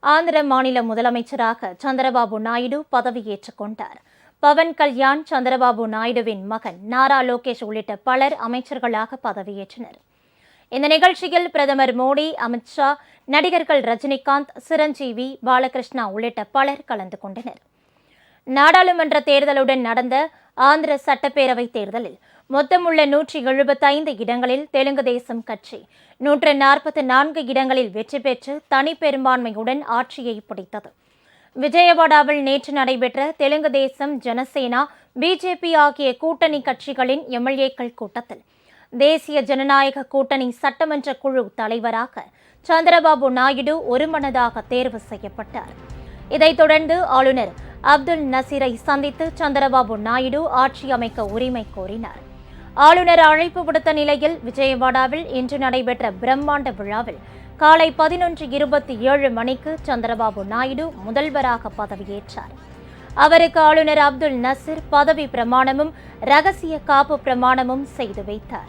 ஆந்திர மாநில முதலமைச்சராக சந்திரபாபு நாயுடு பதவியேற்றுக் கொண்டார். பவன் கல்யாண் சந்திரபாபு நாயுடுவின் மகன் நாரா லோகேஷ் உள்ளிட்ட பலர் அமைச்சர்களாக பதவியேற்றனர். இந்த நிகழ்ச்சியில் பிரதமர் மோடி அமித்ஷா நடிகர்கள் ரஜினிகாந்த் சிரஞ்சீவி பாலகிருஷ்ணா உள்ளிட்ட பலர் கலந்து கொண்டனர். நாடாளுமன்ற தேர்தலுடன் நடந்த ஆந்திர சட்டப்பேரவை தேர்தலில் மொத்தமுள்ள நூற்றி எழுபத்தைந்து இடங்களில் தெலுங்கு தேசம் கட்சி நூற்று நாற்பத்தி நான்கு இடங்களில் வெற்றி பெற்று தனி பெரும்பான்மையுடன் ஆட்சியை பிடித்தது. விஜயவாடாவில் நேற்று நடைபெற்ற தெலுங்கு தேசம் ஜனசேனா பிஜேபி ஆகிய கூட்டணி கட்சிகளின் எம்எல்ஏக்கள் கூட்டத்தில் தேசிய ஜனநாயக கூட்டணி சட்டமன்ற குழு தலைவராக சந்திரபாபு நாயுடு ஒருமனதாக தேர்வு செய்யப்பட்டார். இதைத் தொடர்ந்து ஆளுநர் அப்துல் நசீரை சந்தித்து சந்திரபாபு நாயுடு ஆட்சி அமைக்க உரிமை கோரினார். ஆளுநர் அழைப்பு விடுத்த நிலையில் விஜயவாடாவில் இன்று நடைபெற்ற பிரம்மாண்ட விழாவில் காலை பதினொன்று இருபத்தி ஏழு மணிக்கு சந்திரபாபு நாயுடு முதல்வராக பதவியேற்றார். அவருக்கு ஆளுநர் அப்துல் நசீர் பதவி பிரமாணமும் ரகசிய காப்பு பிரமாணமும் செய்து வைத்தார்.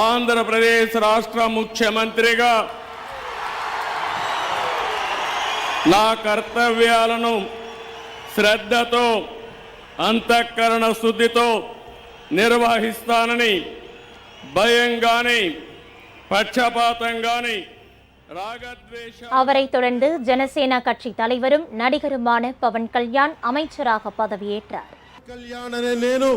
ఆంధ్రప్రదేశ్ రాష్ట్ర ముఖ్యమంత్రిగా నా కర్తవ్యాలను శ్రద్ధతో అంతఃకరణ శుద్ధితో నిర్వహిస్తానని భయం గాని పక్షపాతం గాని రాగద్వేష அவரைத் தொடர்ந்து ஜனசேனா கட்சி தலைவரும் நடிகருமான பவன் கல்யாண் அமைச்சராக பதவியேற்றார் కళ్యాణ్ అనే నేను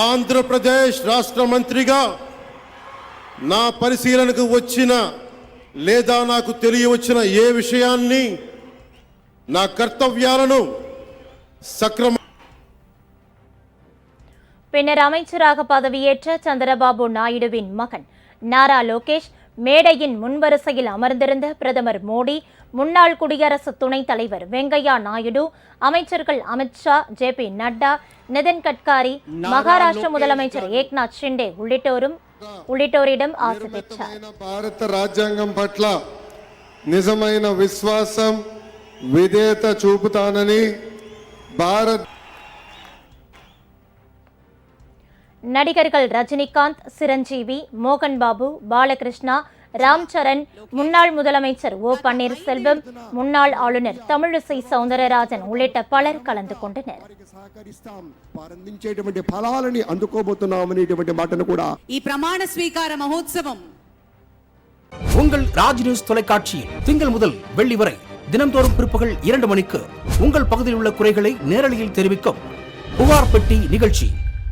ఆంధ్రప్రదేశ్ రాష్ట్ర మంత్రిగా నా పరిశీలనకు వచ్చిన లేదా నాకు తెలియవచ్చిన ఏ విషయాన్ని నా కర్తవ్యాలను సక్రమ பின்னர் அமைச்சராக பதவியேற்ற சந்திரபாபு நாயுடுவின் மகன் நாரா லோகேஷ் மேடையின் முன்வரிசையில் அமர்ந்திருந்த பிரதமர் மோடி முன்னாள் குடியரசு துணைத் தலைவர் வெங்கையா நாயுடு அமைச்சர்கள் அமித்ஷா ஜே பி நட்டா நிதின் கட்காரி மகாராஷ்டிர முதலமைச்சர் ஏக்நாத் ஷிண்டே உள்ளிட்டோரும் உள்ளிட்டோரிடம் ஆசி பெற்றார் నిర్మితమైన భారత రాజ్యాంగం పట్ల నిజమైన విశ్వాసం విధేయత చూపుతానని భారత్ நடிகர்கள் ரஜினிகாந்த் சிரஞ்சீவி மோகன் பாபு பாலகிருஷ்ணா ராம் சரண் முன்னாள் முதலமைச்சர் ஓ பன்னீர்செல்வம் முன்னாள் ஆளுநர் தமிழிசை சவுந்தரராஜன் உள்ளிட்ட பலர் கலந்து கொண்டனர் వారికి సహకరిస్తాం వారు అందించేటువంటి ఫలాలని అందుకోబోతున్నామనేటువంటి మాటను కూడా ఈ ప్రమాణ స్వీకార మహోత్సవం உங்கள் ராஜ் நியூஸ் தொலைக்காட்சியில் திங்கள் முதல் வெள்ளி வரை தினம்தோறும் பிற்பகல் இரண்டு மணிக்கு உங்கள் பகுதியில் உள்ள குறைகளை நேரலையில் தெரிவிக்கும் புகார் பெட்டி நிகழ்ச்சி